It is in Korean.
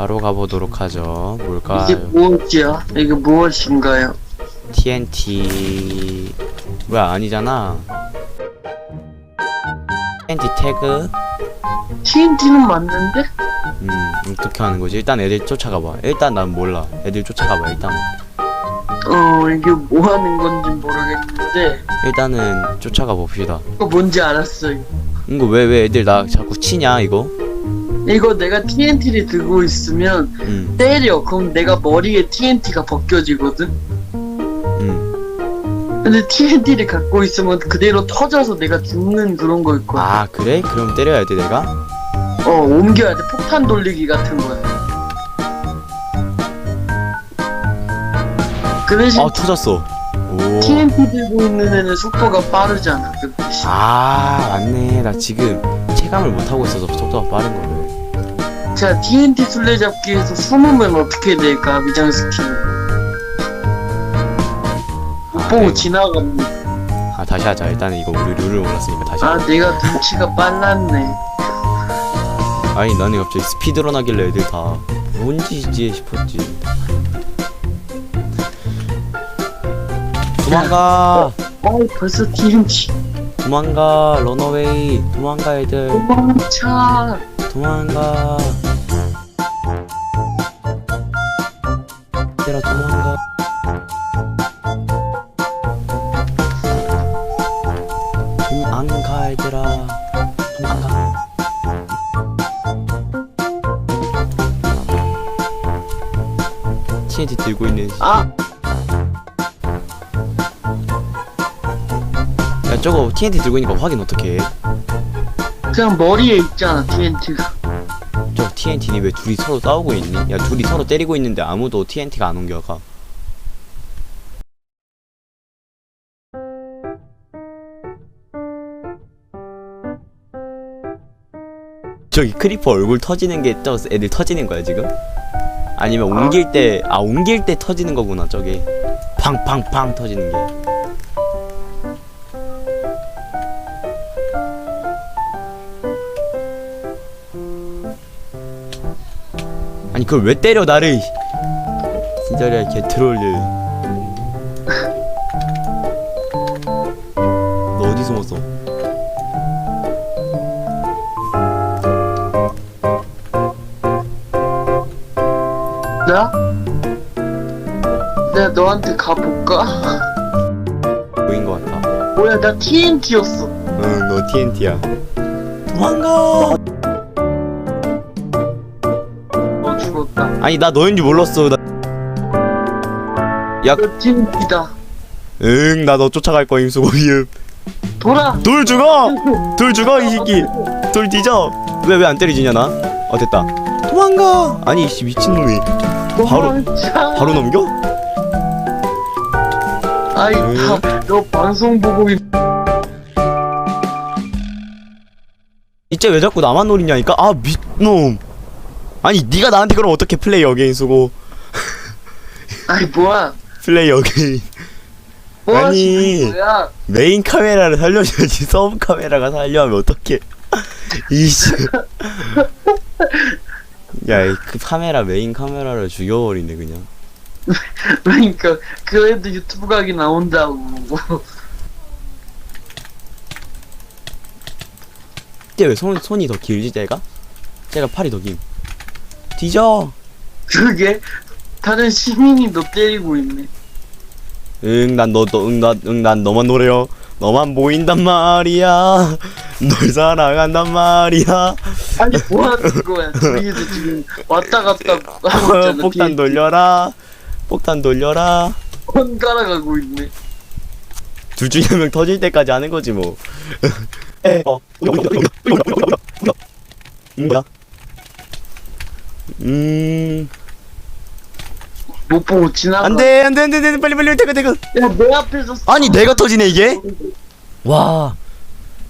바로 가보도록 하죠. 이게 뭘까요? 무엇이야? 이게 무엇인가요? TNT 뭐야 아니잖아. TNT 태그. TNT는 맞는데? 음 어떻게 하는 거지? 일단 애들 쫓아가봐. 일단 난 몰라. 애들 쫓아가봐 일단. 어 이게 뭐 하는 건지 모르겠는데 일단은 쫓아가 봅시다. 이거 뭔지 알았어요. 이거 왜 왜 애들 나 자꾸 치냐 이거? 이거 내가 TNT를 들고 있으면 음 때려. 그럼 내가 머리에 TNT가 벗겨지거든. 음. 근데 TNT를 갖고 있으면 그대로 터져서 내가 죽는 그런 걸 거야. 아 그래? 그럼 때려야 돼 내가? 어 옮겨야 돼. 폭탄 돌리기 같은 거야. 그 대신 아 터졌어. 오. TNT 들고 있는 애는 속도가 빠르잖아. 그 대신. 아 맞네 나 지금 체감을 못 하고 있어서 속도가 빠른 거를. 자 TNT 술래잡기에서 숨으면 어떻게 될까 위장 스킬. 못 아, 보고 네. 지나갔네. 아 다시 하자. 일단은 이거 우리 룰을 몰랐으니까 다시. 아 하자. 내가 눈치가 빨랐네. 아니 나는 갑자기 스피드런 하길래 애들 다 뭔지지 싶었지. 도망가 어 벌써 TNT. 도망가 런어웨이 도망가 애들 도망쳐. 도망가. 얘들아 도망가. 도망가 얘들아. 도망가. TNT 들고 있는 아! 야 저거 TNT 들고 있는 거 확인 어떻게 해? 그냥 머리에 있잖아 TNT가. 저 TNT니 왜 둘이 서로 싸우고 있니? 야 둘이 서로 때리고 있는데 아무도 TNT가 안 옮겨가 저기 크리퍼 얼굴 터지는 게 저 애들 터지는 거야 지금? 아니면 옮길 때 아 옮길 때 터지는 거구나 저게 팡팡팡 터지는 게 아니 그걸 왜 때려 나를 진짜리야 개 트롤들 너 어디 숨었어? 나? 내가 너한테 가볼까? 보인 거 같아 뭐야 나 TNT였어. 응 너 TNT야 도망가 아니 나 너인 줄 몰랐어 나... 너 TNT다. 응 나 너 쫓아갈 거임 수고이음 돌아. 돌 죽어! 돌 죽어 이 새끼 돌 뒤져 왜 왜 안 때리지냐 나? 어 됐다 도망가 아니 씨 미친 놈이 바로- 도망쳐. 바로 넘겨? 아이 응. 다, 너 방송 보고 있... 이제 왜 자꾸 나만 노리냐니까? 아 미놈 아니 네가 나한테 그럼 어떻게 플레이 어게인 쓰고 아이 뭐야? 플레이 어게인 뭐 아니. 하시는 거야? 메인 카메라를 살려줘야지 서브 카메라가 살려하면 어떡해 이씨 야그 카메라 메인 카메라를 죽여버리네 그냥 그러니까 그래도 유튜브 각이 나온다고. 이때 왜 손, 손이 더 길지 쟤가? 쟤가 팔이 더 긴. 뒤져 그게 다른 시민이 너 때리고 있네. 응 난 너 너응난응난 너만 노래요 너만 보인단 말이야 널 사랑한단 말이야 아니 뭐 하는 거야? 둘이서 지금 왔다 갔다 하고 있잖아. 폭탄 뒤에 돌려라 폭탄 돌려라 번갈아 가고 있네. 둘 중에 한 명 터질 때까지 하는 거지 뭐. 어. 뭐야? 음. 못 보고 지나가. 안돼 안돼 안돼 안돼 빨리 빨리 태그 태그. 야내 앞에서. 아니 내가 터지네 이게? 와